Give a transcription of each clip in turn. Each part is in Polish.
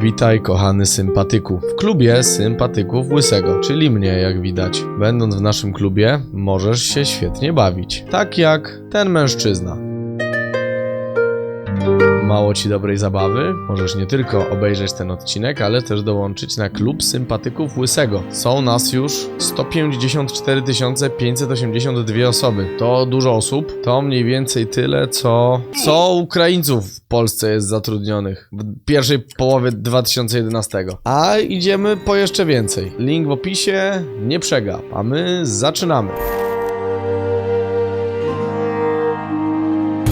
Witaj, kochany sympatyku. W klubie sympatyków Łysego, czyli mnie, jak widać. Będąc w naszym klubie, możesz się świetnie bawić. Tak jak ten mężczyzna. Mało ci dobrej zabawy? Możesz nie tylko obejrzeć ten odcinek, ale też dołączyć na klub sympatyków Łysego. Są nas już 154 582 osoby. To dużo osób. To mniej więcej tyle, co, co Ukraińców w Polsce jest zatrudnionych w pierwszej połowie 2011. A idziemy po jeszcze więcej. Link w opisie, nie przegap, a my zaczynamy.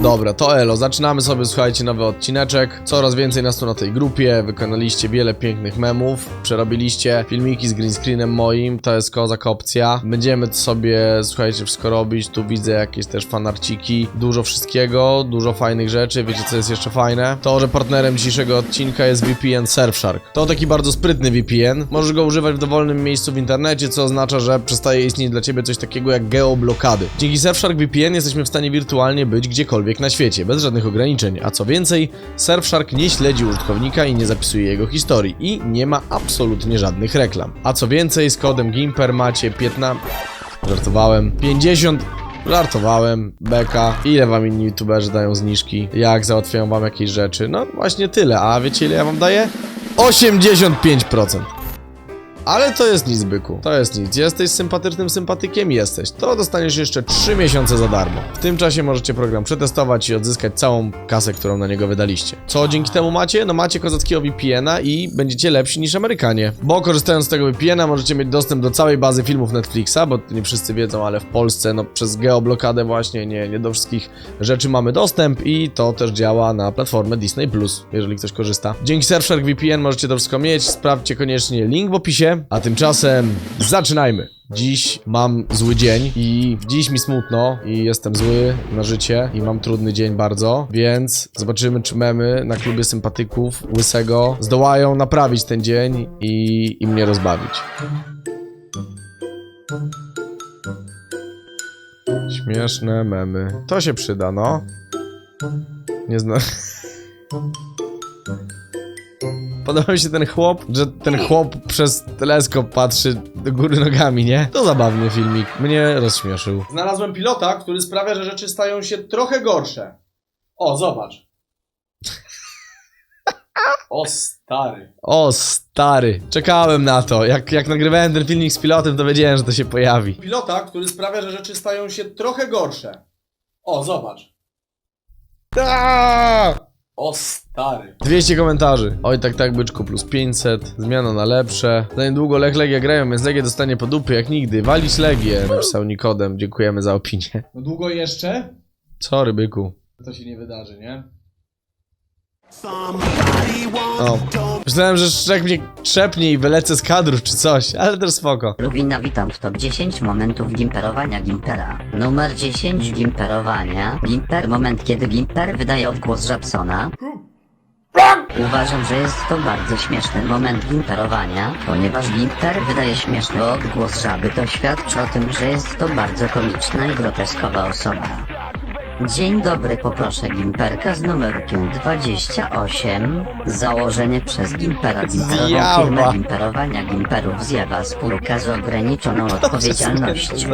Dobra, to elo, zaczynamy sobie, słuchajcie, nowy odcineczek. Coraz więcej nas tu na tej grupie, wykonaliście wiele pięknych memów, przerobiliście filmiki z green screenem moim, to jest kozak opcja. Będziemy sobie, słuchajcie, wszystko robić, tu widzę jakieś też fanarciki, dużo wszystkiego, dużo fajnych rzeczy, wiecie co jest jeszcze fajne? To, że partnerem dzisiejszego odcinka jest VPN Surfshark. To taki bardzo sprytny VPN, możesz go używać w dowolnym miejscu w internecie, co oznacza, że przestaje istnieć dla ciebie coś takiego jak geoblokady. Dzięki Surfshark VPN jesteśmy w stanie wirtualnie być gdziekolwiek na świecie, bez żadnych ograniczeń, a co więcej, Surfshark nie śledzi użytkownika i nie zapisuje jego historii i nie ma absolutnie żadnych reklam. A co więcej, z kodem GIMPER macie 15... Żartowałem. 50... Żartowałem, beka. Ile wam inni youtuberzy dają zniżki? Jak załatwiają wam jakieś rzeczy? No właśnie tyle, a wiecie ile ja wam daję? 85%. Ale to jest nic, byku. To jest nic. Jesteś sympatycznym sympatykiem? Jesteś. To dostaniesz jeszcze 3 miesiące za darmo. W tym czasie możecie program przetestować i odzyskać całą kasę, którą na niego wydaliście. Co dzięki temu macie? No macie kozackiego VPN-a i będziecie lepsi niż Amerykanie. Bo korzystając z tego VPN-a możecie mieć dostęp do całej bazy filmów Netflixa, bo nie wszyscy wiedzą, ale w Polsce no przez geoblokadę właśnie nie, nie do wszystkich rzeczy mamy dostęp i to też działa na platformę Disney+, jeżeli ktoś korzysta. Dzięki Surfshark VPN możecie to wszystko mieć, sprawdźcie koniecznie link w opisie, a tymczasem zaczynajmy. Dziś mam zły dzień i dziś mi smutno i jestem zły na życie i mam trudny dzień bardzo, więc zobaczymy czy memy na klubie sympatyków Łysego zdołają naprawić ten dzień i, i mnie rozbawić. Śmieszne memy. To się przyda, no. Nie znam. Podoba mi się ten chłop, że ten chłop przez teleskop patrzy do góry nogami, nie? To zabawny filmik, mnie rozśmieszył. Znalazłem pilota, który sprawia, że rzeczy stają się trochę gorsze. O, zobacz. O stary. O stary. Czekałem na to. Jak, jak nagrywałem ten filmik z pilotem, to wiedziałem, że to się pojawi. Pilota, który sprawia, że rzeczy stają się trochę gorsze. O, zobacz. O stary. 200 komentarzy. Oj, tak, tak, byczku, plus 500. Zmiana na lepsze. Za niedługo Lech Legia grają, więc Legia dostanie po dupy jak nigdy. Walić Legię, napisał Nikodem. Dziękujemy za opinię. No długo jeszcze? Sorry, byku. To się nie wydarzy, nie? O. Myślałem, że szczek mnie trzepnie i wylecę z kadrów czy coś, ale też spoko. Luwina witam w top 10 momentów gimperowania Gimpera. Numer 10 gimperowania. Gimper moment kiedy Gimper wydaje odgłos Żabsona. Uważam, że jest to bardzo śmieszny moment gimperowania, ponieważ Gimper wydaje śmieszny odgłos żaby, to świadczy o tym, że jest to bardzo komiczna i groteskowa osoba. Dzień dobry, poproszę Gimperka z numerkiem 28. Założenie przez Gimpera Gimperową firmę Gimperowania Gimperów zjawa spółka z ograniczoną odpowiedzialnością.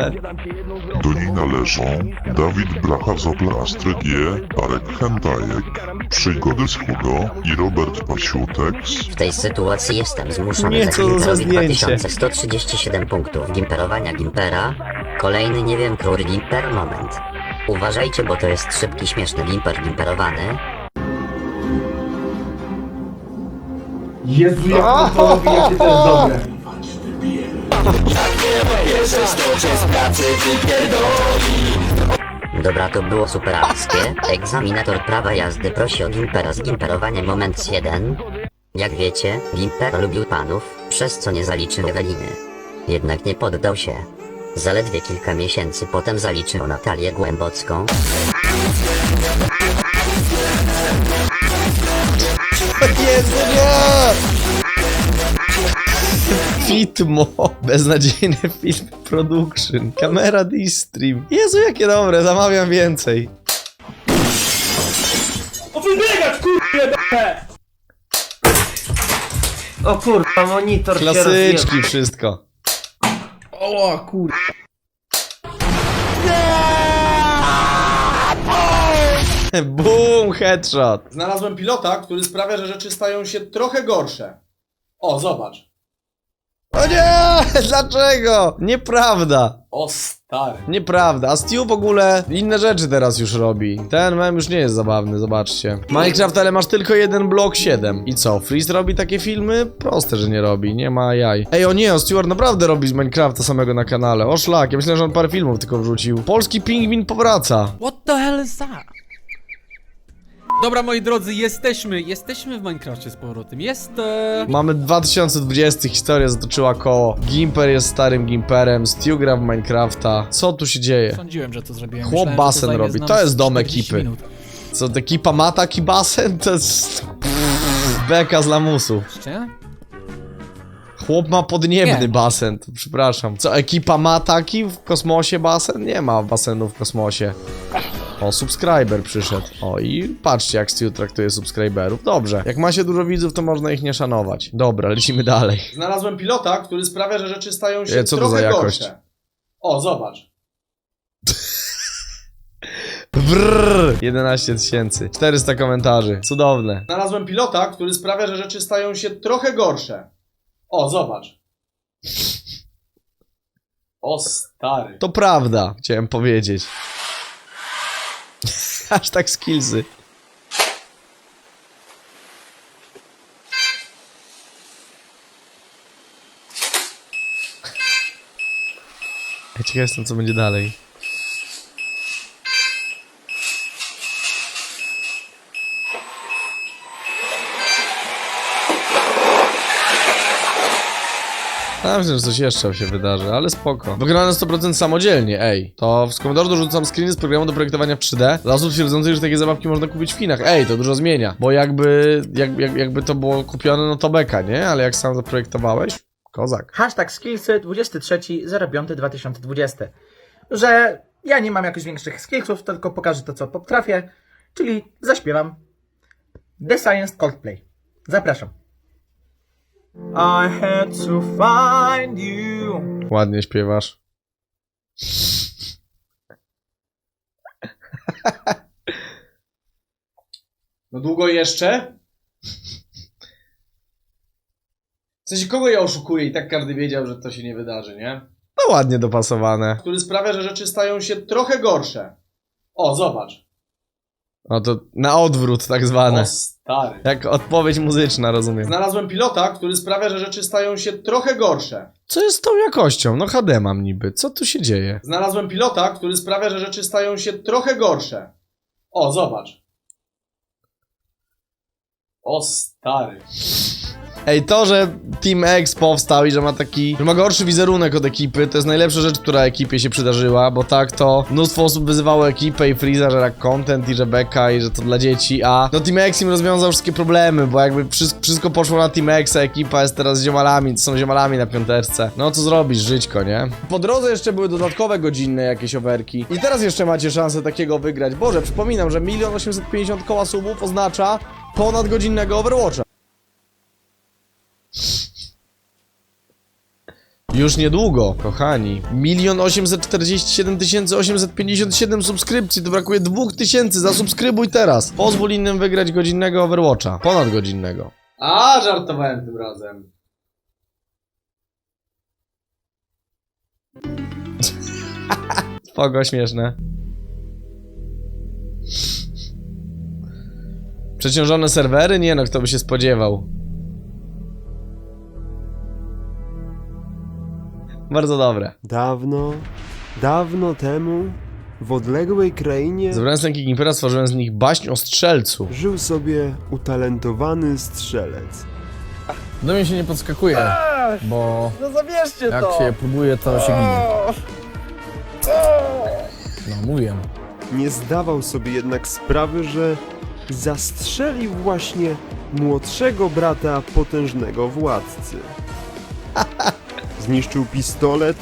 Do niej należą Dawid Blacha z Opla Astra G, Arek Hentajek, Przygody z Hugo i Robert Pasiutek z W tej sytuacji jestem zmuszony Nie, co za Gimperowi zdjęcie. 2137 punktów Gimperowania Gimpera. Kolejny nie wiem który Gimper moment. Uważajcie, bo to jest szybki, śmieszny Gimper Gimperowany. Jezu, jak to to robi, jakie to jest dobre. Dobra, to było superackie. Egzaminator prawa jazdy prosi o Gimpera z Gimperowaniem moment 1. Jak wiecie, Gimper lubił panów, przez co nie zaliczył Eweliny. Jednak nie poddał się. Zaledwie kilka miesięcy potem zaliczył Natalię Głębocką, Jezu, nie! Fitmo. Beznadziejny film production. Kamera D-Stream. Jezu, jakie dobre, zamawiam więcej. O wybiegać, kurde! O kurwa, monitor. Klasyczki wszystko. O kur... Boom, headshot. Znalazłem pilota, który sprawia, że rzeczy stają się trochę gorsze. O, zobacz. O nie! Dlaczego? Nieprawda. O stary. Nieprawda, a Stu w ogóle inne rzeczy teraz już robi. Ten mem już nie jest zabawny, zobaczcie. Minecraft, ale masz tylko jeden blok 7. I co, Freeze robi takie filmy? Proste, że nie robi, nie ma jaj. Ej, o nie, o Stewart naprawdę robi z Minecrafta samego na kanale. O szlak, ja myślę, że on parę filmów tylko wrzucił. Polski pingwin powraca. What the hell is that? Dobra, moi drodzy, jesteśmy, jesteśmy w Minecrafcie z powrotem. Jest, e... Mamy 2020, historia zatoczyła koło. Gimper jest starym Gimperem, Stu gra w Minecrafta. Co tu się dzieje? Sądziłem, że to zrobiłem. Chłop Myślałem, że basen zajmie robi. To jest dom 40 ekipy. minut. Co, ekipa ma taki basen? To jest... Beka z lamusu. Jeszcze? Chłop ma podniebny Nie. basen, to przepraszam. Co, ekipa ma taki w kosmosie basen? Nie ma basenu w kosmosie. O, subskryber przyszedł. O, i patrzcie, jak Stu traktuje subskryberów. Dobrze. Jak ma się dużo widzów, to można ich nie szanować. Dobra, lecimy dalej. Znalazłem pilota, który sprawia, że rzeczy stają się E, co to trochę za jakość? gorsze. O, zobacz. Brrr, 11 tysięcy. 400 komentarzy. Cudowne. Znalazłem pilota, który sprawia, że rzeczy stają się trochę gorsze. O, zobacz. O stary. To prawda, chciałem powiedzieć. Aż tak skillsy. Ciekaw jestem, co będzie dalej. Myślę, że coś jeszcze się wydarzy, ale spoko. Wykonane 100% samodzielnie, ej. To z Commodore dorzucam screeny z programu do projektowania w 3D. Dla osób twierdzących, że takie zabawki można kupić w Chinach. Ej, to dużo zmienia. Bo jakby, jak, jak, jakby to było kupione, no to beka, nie? Ale jak sam zaprojektowałeś, kozak. Hashtag skillsy 23.05.2020. Że ja nie mam jakichś większych skillsów, tylko pokażę to, co potrafię, czyli zaśpiewam The Science Coldplay. Zapraszam. I had to find you. Ładnie śpiewasz. No długo jeszcze? W sensie, kogo ja oszukuję i tak każdy wiedział, że to się nie wydarzy, nie? No ładnie dopasowane. Który sprawia, że rzeczy stają się trochę gorsze. O, zobacz. No to na odwrót tak zwane. O stary. Jak odpowiedź muzyczna, rozumiem. Znalazłem pilota, który sprawia, że rzeczy stają się trochę gorsze. Co jest z tą jakością? No HD mam niby. Co tu się dzieje? Znalazłem pilota, który sprawia, że rzeczy stają się trochę gorsze. O, zobacz. O stary. Ej, to, że Team X powstał i że ma taki, że ma gorszy wizerunek od ekipy, to jest najlepsza rzecz, która ekipie się przydarzyła, bo tak to mnóstwo osób wyzywało ekipę i Freeza, że rak content i że beka i że to dla dzieci, a no Team X im rozwiązał wszystkie problemy, bo jakby wszystko, wszystko poszło na Team X, a ekipa jest teraz z ziomalami, są ziomalami na piąteczce. No co zrobisz, żyćko, nie? Po drodze jeszcze były dodatkowe godzinne jakieś overki i teraz jeszcze macie szansę takiego wygrać. Boże, przypominam, że 1 850 koła subów oznacza ponad godzinnego Overwatcha. Już niedługo, kochani. 1 847 857 subskrypcji, to brakuje 2000, zasubskrybuj teraz. Pozwól innym wygrać godzinnego Overwatcha. Ponad godzinnego. A, żartowałem tym razem. Spoko, śmieszne. Przeciążone serwery? Nie no, kto by się spodziewał. Bardzo dobre. Dawno, dawno temu, w odległej krainie, Zebrałem ręki Gimpera, stworzyłem z nich baśń o strzelcu. żył sobie utalentowany strzelec. Do mnie się nie podskakuje, bo No zabierzcie jak się próbuje, to się ginie. No, mówię. Nie zdawał sobie jednak sprawy, że zastrzelił właśnie młodszego brata potężnego władcy. Zniszczył pistolet,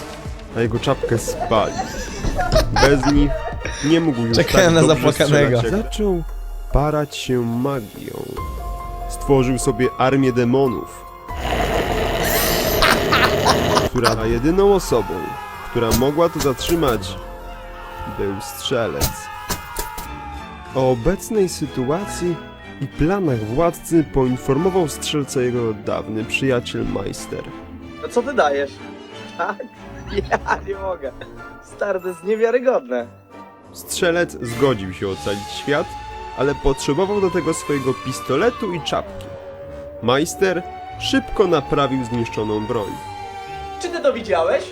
a jego czapkę spalił. Bez nich nie mógł już Czekałem tak na dobrze zapłakanego. strzelać, jak- Zaczął parać się magią. Stworzył sobie armię demonów. która jedyną osobą, która mogła to zatrzymać, był strzelec. O obecnej sytuacji i planach władcy poinformował strzelca jego dawny przyjaciel Meister. No co ty dajesz? Tak? Ja nie mogę. Stary, to jest niewiarygodne. Strzelec zgodził się ocalić świat, ale potrzebował do tego swojego pistoletu i czapki. Meister szybko naprawił zniszczoną broń. Czy ty to widziałeś?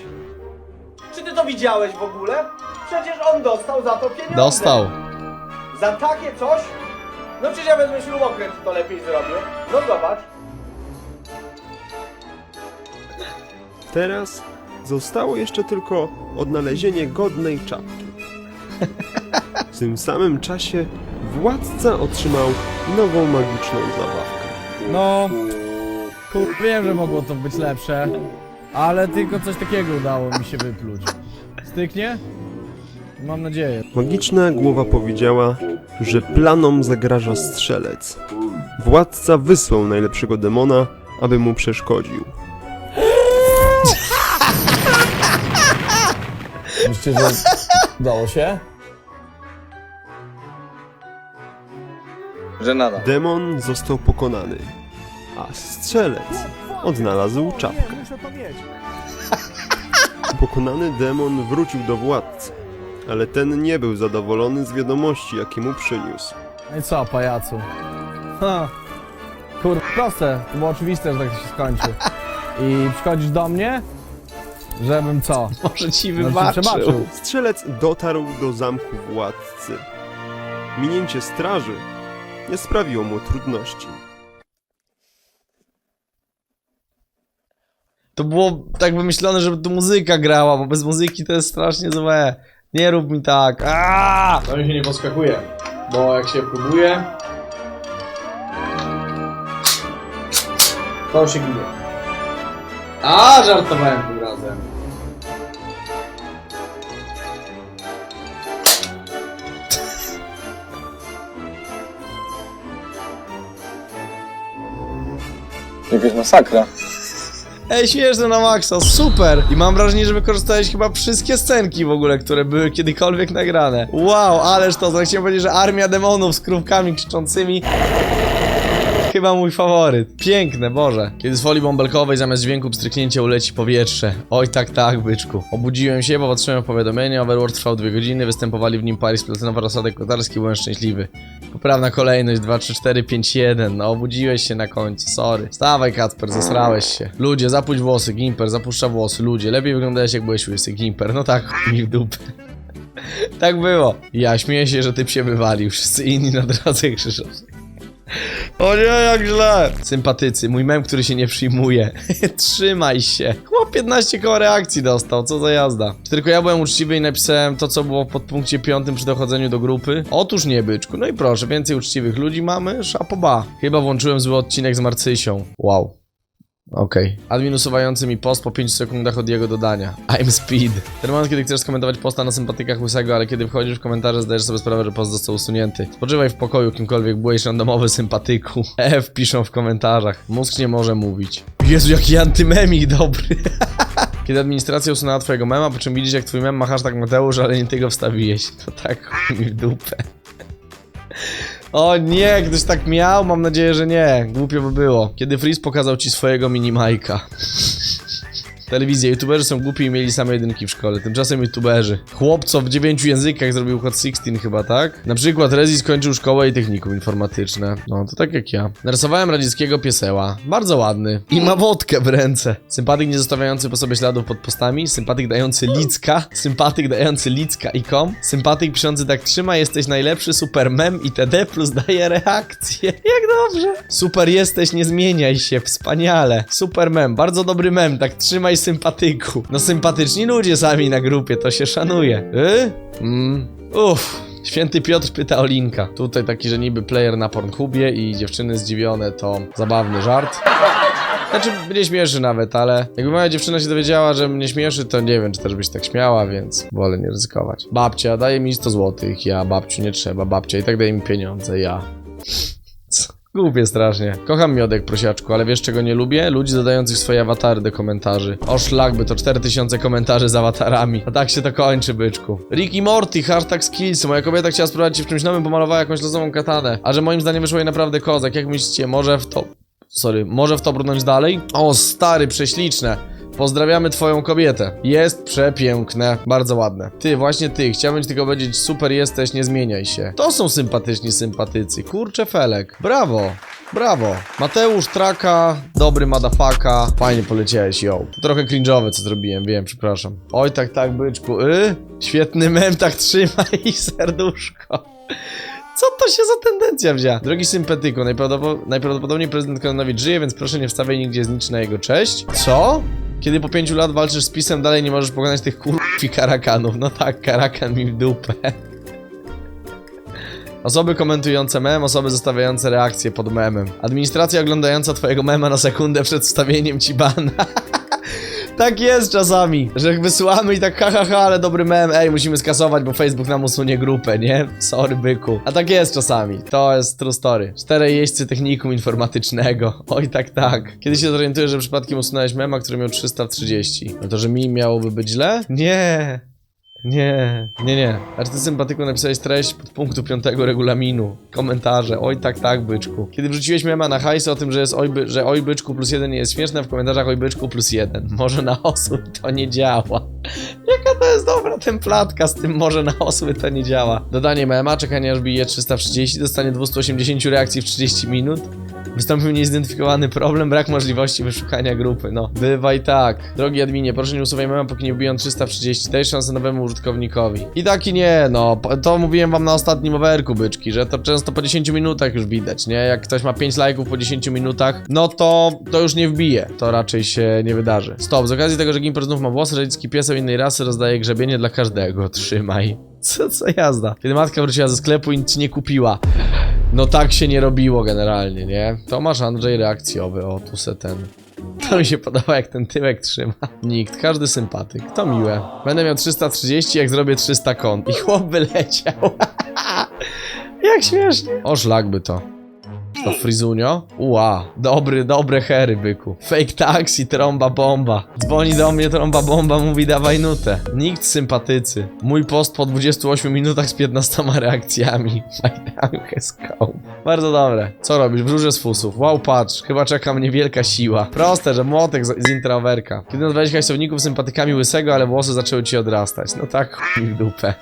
Czy ty to widziałeś w ogóle? Przecież on dostał za to pieniądze. Dostał. Za takie coś? No przecież ja wezmę śrubokręt i to lepiej zrobię. No zobacz. Teraz zostało jeszcze tylko odnalezienie godnej czapki. W tym samym czasie władca otrzymał nową magiczną zabawkę. No, kur... wiem, że mogło to być lepsze, ale tylko coś takiego udało mi się wypluć. Styknie? Mam nadzieję. Magiczna głowa powiedziała, że planom zagraża strzelec. Władca wysłał najlepszego demona, aby mu przeszkodził. Myślicie, że udało się? Że nada. Demon został pokonany, a strzelec odnalazł czapkę. Pokonany demon wrócił do władcy, ale ten nie był zadowolony z wiadomości, jakie mu przyniósł. No i co, pajacu? Ha. Kur... proste. To było oczywiste, że tak się skończy. I przychodzisz do mnie, żebym co? Może ci wybaczył. przebaczył. Strzelec dotarł do zamku władcy. Minięcie straży nie sprawiło mu trudności. To było tak wymyślone, żeby tu muzyka grała, bo bez muzyki to jest strasznie złe. Nie rób mi tak. Aaaa! To mi się nie podskakuje, bo jak się próbuje, to się ginie. A, żartowałem razem. Jakaś masakra. Ej, śmieszne na maksa, super! I mam wrażenie, że wykorzystałeś chyba wszystkie scenki w ogóle, które były kiedykolwiek nagrane. Wow, ależ to, chciałem powiedzieć, że armia demonów z krówkami krzyczącymi Chyba mój faworyt. Piękne, Boże. Kiedy z folii bąbelkowej zamiast dźwięku pstryknięcia uleci powietrze. Oj tak, tak, byczku. Obudziłem się, bo patrzyłem w powiadomienie, Overworld trwał dwie godziny, występowali w nim Paris, Platynowa, Rosadek, Kotarski, byłem szczęśliwy. Poprawna kolejność, 2, 3, 4, 5, 1. No, obudziłeś się na końcu, sorry. Stawaj, Kacper, zesrałeś się. Ludzie, zapuść włosy, Gimper, zapuszcza włosy, ludzie. Lepiej wyglądałeś jak byłeś łysy, Gimper. No tak, mi w dupę. Tak było. Ja śmieję się, że typ się wywalił. Wszyscy inni na drodze. O nie, jak źle! Sympatycy, mój mem, który się nie przyjmuje. Trzymaj się. Chłop 15 koło reakcji dostał, co za jazda. Czy tylko ja byłem uczciwy i napisałem to, co było w podpunkcie piątym przy dochodzeniu do grupy? Otóż nie, byczku. No i proszę, więcej uczciwych ludzi mamy, szapoba. Chyba włączyłem zły odcinek z Marcysią. Wow. Okej. Admin usuwający mi post po 5 sekundach od jego dodania. I'm speed. Ten moment, kiedy chcesz skomentować posta na sympatykach łysego, ale kiedy wchodzisz w komentarze, zdajesz sobie sprawę, że post został usunięty. Spoczywaj w pokoju, kimkolwiek byłeś randomowy sympatyku. F piszą w komentarzach. Mózg nie może mówić. Jezu, jaki antymemik dobry. Kiedy administracja usunęła twojego mema, po czym widzisz, jak twój mem ma hashtag Mateusz, ale nie ty go wstawiłeś. To tak mi w dupę. O nie, ktoś tak miał? Mam nadzieję, że nie. Głupio by było. Kiedy Freeze pokazał ci swojego minimajka. Telewizja, youtuberzy są głupi i mieli same jedynki w szkole. Tymczasem youtuberzy. Chłopco w dziewięciu językach zrobił Hot 16 chyba, tak? Na przykład Rezi skończył szkołę i technikum informatyczne. No, to tak jak ja. Narysowałem radzieckiego pieseła. Bardzo ładny. I ma wodkę w ręce. Sympatyk nie zostawiający po sobie śladów pod postami. Sympatyk dający licka. Sympatyk dający licka i kom. Sympatyk piszący tak trzyma, jesteś najlepszy, super mem itd. plus daje reakcję. Jak dobrze. Super jesteś, nie zmieniaj się. Wspaniale. Super mem. Bardzo dobry mem. Tak trzymaj sympatyku. No sympatyczni ludzie sami na grupie, to się szanuje. Y? Mm. Uff. Święty Piotr pyta o linka. Tutaj taki, że niby player na Pornhubie i dziewczyny zdziwione to zabawny żart. Znaczy, mnie śmieszy nawet, ale jakby moja dziewczyna się dowiedziała, że mnie śmieszy, to nie wiem, czy też byś tak śmiała, więc wolę nie ryzykować. Babcia daje mi 100 złotych, ja babciu nie trzeba, babcia i tak daje mi pieniądze, ja. Głupie strasznie. Kocham miodek, prosiaczku, ale wiesz czego nie lubię? Ludzi dodających swoje awatary do komentarzy. O szlak, by to 4000 komentarzy z awatarami. A tak się to kończy, byczku. Rick i Morty, hashtag skills. Moja kobieta chciała spróbować się w czymś nowym, pomalowała jakąś losową katanę. A że moim zdaniem wyszło jej naprawdę kozak. Jak myślicie, może w to... Sorry, może w to brnąć dalej? O, stary, prześliczne. Pozdrawiamy twoją kobietę. Jest przepiękne. Bardzo ładne. Ty, właśnie ty. Chciałbym ci tylko powiedzieć, super jesteś, nie zmieniaj się. To są sympatyczni sympatycy. Kurczę felek. Brawo. Brawo. Mateusz Traka, dobry madafaka. Fajnie poleciałeś, yo. Trochę cringe'owe, co zrobiłem, wiem, przepraszam. Oj, tak, tak, byczku. Y? Świetny mem, tak trzymaj serduszko. Co to się za tendencja wzięła? Drogi sympatyku, najprawdopod- najprawdopodobniej prezydent Kononowicz żyje, więc proszę nie wstawiaj nigdzie znicz na jego cześć. Co? Kiedy po pięciu lat walczysz z pisem, dalej nie możesz pokonać tych kurw i karakanów. No tak, karakan mi w dupę. Osoby komentujące mem, osoby zostawiające reakcje pod memem. Administracja oglądająca twojego mema na sekundę przed wstawieniem ci bana. tak jest czasami, że wysyłamy i tak ha ha ha, ale dobry mem, ej, musimy skasować, bo Facebook nam usunie grupę, nie? Sorry, byku. A tak jest czasami, to jest true story. Czterej jeźdźcy technikum informatycznego. Oj, tak, tak. Kiedy się zorientujesz, że przypadkiem usunąłeś mema, który miał 330? No to, że mi miałoby być źle? Nie. Nie, nie, nie. A czy ty sympatyku napisałeś treść pod punktu 5 regulaminu? Komentarze. Oj tak, tak, byczku. Kiedy wrzuciłeś mema na hajs o tym, że jest oj, by, że oj byczku plus jeden nie jest śmieszne, w komentarzach oj byczku plus jeden. Może na osób to nie działa. Jaka to jest dobra templatka z tym może na osły to nie działa. Dodanie mema, czekanie aż bije 330, dostanie 280 reakcji w 30 minut. Wystąpił niezidentyfikowany problem, brak możliwości wyszukania grupy. No, bywaj tak. Drogi adminie, proszę nie usuwaj mema, póki nie wbiją 330. Daj szansę nowemu użytkownikowi. I tak i nie, no. To mówiłem wam na ostatnim overku, byczki, że to często po 10 minutach już widać, nie? Jak ktoś ma 5 lajków po 10 minutach, no to to już nie wbije. To raczej się nie wydarzy. Stop, z okazji tego, że Gimper znów ma włosy, rodzicki pieseł innej rasy rozdaje grzebienie dla każdego. Trzymaj. Co, co jazda. Kiedy matka wróciła ze sklepu i nic nie kupiła. No tak się nie robiło generalnie, nie? Tomasz Andrzej reakcjowy, o tu se ten. To mi się podoba jak ten tyłek trzyma. Nikt, każdy sympatyk, to miłe. Będę miał 330 jak zrobię 300 kon. I chłop wyleciał. jak śmiesznie. O by to. To frizunio? Ua, dobry, dobre hery, byku. Fake taxi, trąba bomba. Dzwoni do mnie trąba bomba, mówi dawaj nutę. Nikt sympatycy. Mój post po 28 minutach z 15 reakcjami. Bardzo dobre. Co robisz? Wróżę z fusów. Wow, patrz, chyba czeka mnie wielka siła. Proste, że młotek z, z intrawerka. Kiedy nazwałeś hajsowników sympatykami łysego, ale włosy zaczęły ci odrastać. No tak, chuj w dupę.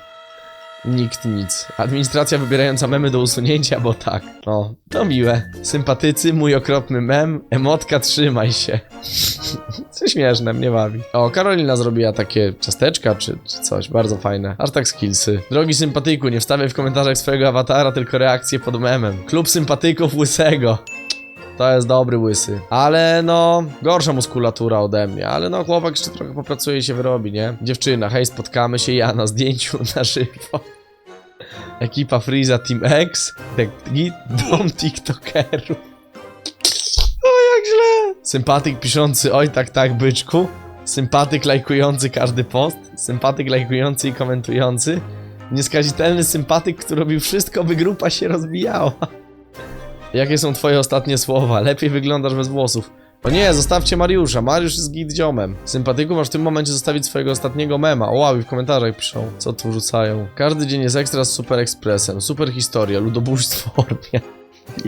Nikt nic. Administracja wybierająca memy do usunięcia, bo tak. No, to miłe. Sympatycy, mój okropny mem. Emotka, trzymaj się. Co śmieszne, mnie bawi. O, Karolina zrobiła takie ciasteczka czy, czy coś, bardzo fajne. Aż tak skillsy. Drogi sympatyku, nie wstawiaj w komentarzach swojego awatara, tylko reakcję pod memem. Klub sympatyków łysego. To jest dobry łysy. Ale no, gorsza muskulatura ode mnie. Ale no, chłopak jeszcze trochę popracuje i się wyrobi, nie? Dziewczyna, hej, spotkamy się ja na zdjęciu na żywo. Ekipa Freeza Team X. Git, dom TikTokerów. O, jak źle. Sympatyk piszący, oj tak, tak, byczku. Sympatyk lajkujący każdy post. Sympatyk lajkujący i komentujący. Nieskazitelny sympatyk, który robił wszystko, by grupa się rozbijała. Jakie są twoje ostatnie słowa? Lepiej wyglądasz bez włosów. O nie, zostawcie Mariusza. Mariusz jest git ziomem. Sympatyku masz w tym momencie zostawić swojego ostatniego mema. O w komentarzach piszą, co tu rzucają. Każdy dzień jest ekstra z Super Expressem. Super historia, ludobójstwo Ormia.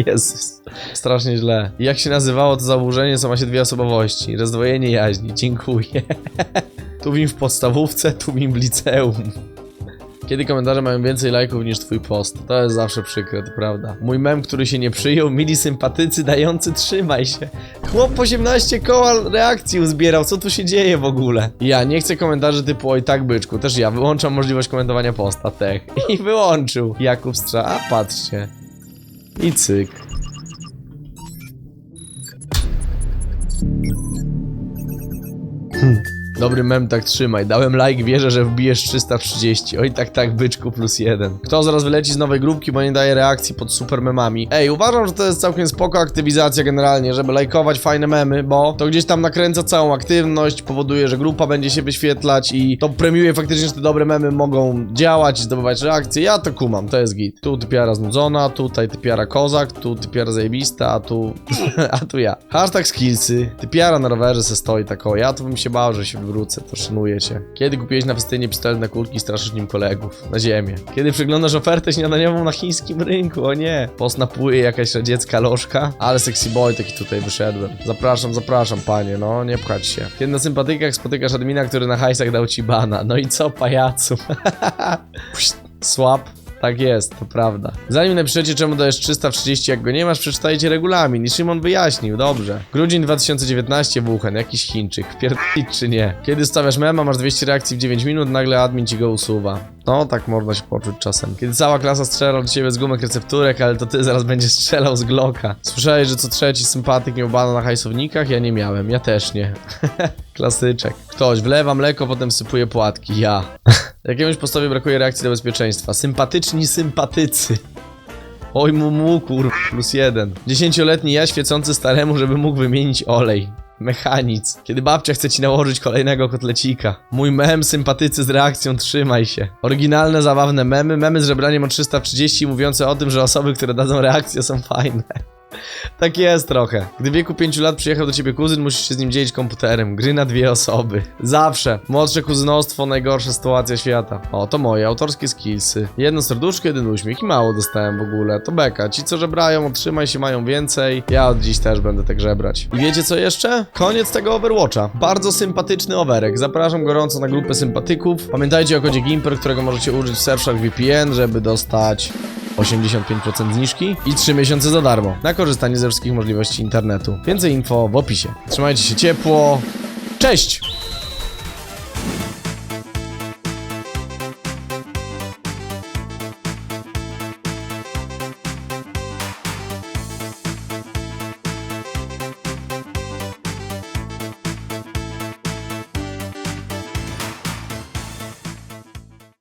Jezus. Strasznie źle. Jak się nazywało to zaburzenie, co ma się dwie osobowości? Rozdwojenie jaźni. Dziękuję. Tuwim w podstawówce, tuwim w liceum. Kiedy komentarze mają więcej lajków niż twój post? To jest zawsze przykre, to prawda. Mój mem, który się nie przyjął, mili sympatycy dający trzymaj się. Chłop 18 koła reakcji uzbierał, co tu się dzieje w ogóle? Ja nie chcę komentarzy typu oj tak byczku, też ja wyłączam możliwość komentowania posta, tech. I wyłączył. Jakub Strza, a patrzcie. I cyk. Hmm. Dobry mem, tak trzymaj. Dałem like, wierzę, że wbijesz 330. Oj, tak, tak, byczku plus jeden. Kto zaraz wyleci z nowej grupki, bo nie daje reakcji pod super memami. Ej, uważam, że to jest całkiem spoko aktywizacja generalnie, żeby lajkować fajne memy, bo to gdzieś tam nakręca całą aktywność, powoduje, że grupa będzie się wyświetlać i to premiuje faktycznie, że te dobre memy mogą działać zdobywać reakcje. Ja to kumam, to jest git. Tu typiara znudzona, tutaj typiara kozak, tu typiara zajebista, a tu... a tu ja. Hashtag skillsy. Typiara na rowerze se stoi tak o. Ja to bym się bał, że się wywrócę, to szanuję. Kiedy kupiłeś na festynie pistolet na kulki i straszysz nim kolegów? Na ziemię. Kiedy przeglądasz ofertę śniadaniową na chińskim rynku? O nie. Posnapuje jakaś radziecka lożka. Ale sexy boy taki tutaj wyszedłem. Zapraszam, zapraszam panie, no nie pchać się. Kiedy na sympatykach spotykasz admina, który na hajsach dał ci bana. No i co pajacu? Słab. Tak jest, to prawda. Zanim napiszecie, czemu dajesz 330, jak go nie masz, przeczytajcie regulamin i Szymon wyjaśnił, dobrze. Grudzień 2019, Wuhan, jakiś Chińczyk, pierdolić czy nie? Kiedy stawiasz mema, masz 200 reakcji w 9 minut, nagle admin ci go usuwa. No, tak można się poczuć czasem. Kiedy cała klasa strzela do ciebie z gumek recepturek, ale to ty zaraz będziesz strzelał z Glocka. Słyszałeś, że co trzeci sympatyk miał bana na hajsownikach? Ja nie miałem, ja też nie. Klasyczek. Ktoś wlewa mleko, potem sypuje płatki. Ja. Jakiemuś postowi brakuje reakcji do bezpieczeństwa. Sympatyczni sympatycy. Oj mu mu kur... plus jeden. Dziesięcioletni ja świecący staremu, żeby mógł wymienić olej. Mechanic. Kiedy babcia chce ci nałożyć kolejnego kotlecika. Mój mem sympatycy z reakcją trzymaj się. Oryginalne, zabawne memy, memy z żebraniem o 330 mówiące o tym, że osoby, które dadzą reakcję są fajne. Tak jest trochę. Gdy w wieku 5 lat przyjechał do ciebie kuzyn, musisz się z nim dzielić komputerem. Gry na dwie osoby. Zawsze. Młodsze kuzynostwo, najgorsza sytuacja świata. O, to moje autorskie skillsy. Jedno serduszko, jeden uśmiech i mało dostałem w ogóle. To beka. Ci, co żebrają, otrzymaj się, mają więcej. Ja od dziś też będę tak żebrać. I wiecie co jeszcze? Koniec tego Overwatcha. Bardzo sympatyczny overek. Zapraszam gorąco na grupę sympatyków. Pamiętajcie o kodzie GIMPER, którego możecie użyć w Surfshark VPN, żeby dostać 85% zniżki i 3 miesiące za darmo na korzystanie ze wszystkich możliwości internetu. Więcej info w opisie. Trzymajcie się ciepło. Cześć!